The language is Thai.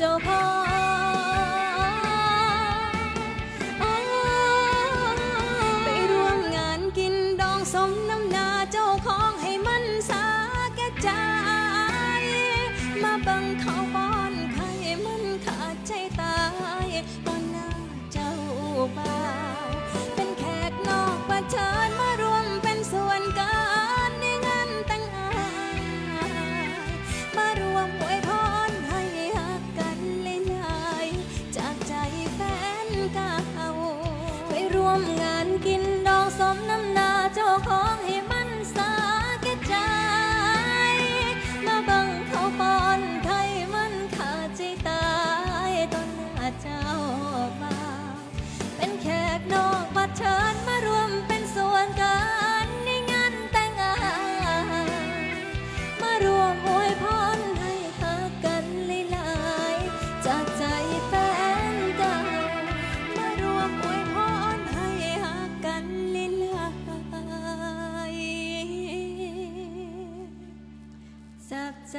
เจ้าพ่อไปร่วมงานกินดองสมน้ำหนาเจ้า วมงานกินดองสมน้ำหนาเจ้าของให้มันสาแก่ใจ มาบังเขาปอนไทยมันขาดใจตายตอนหน้าเจ้าบ่าวเป็นแขกนอกบัดเชิญ จากใจ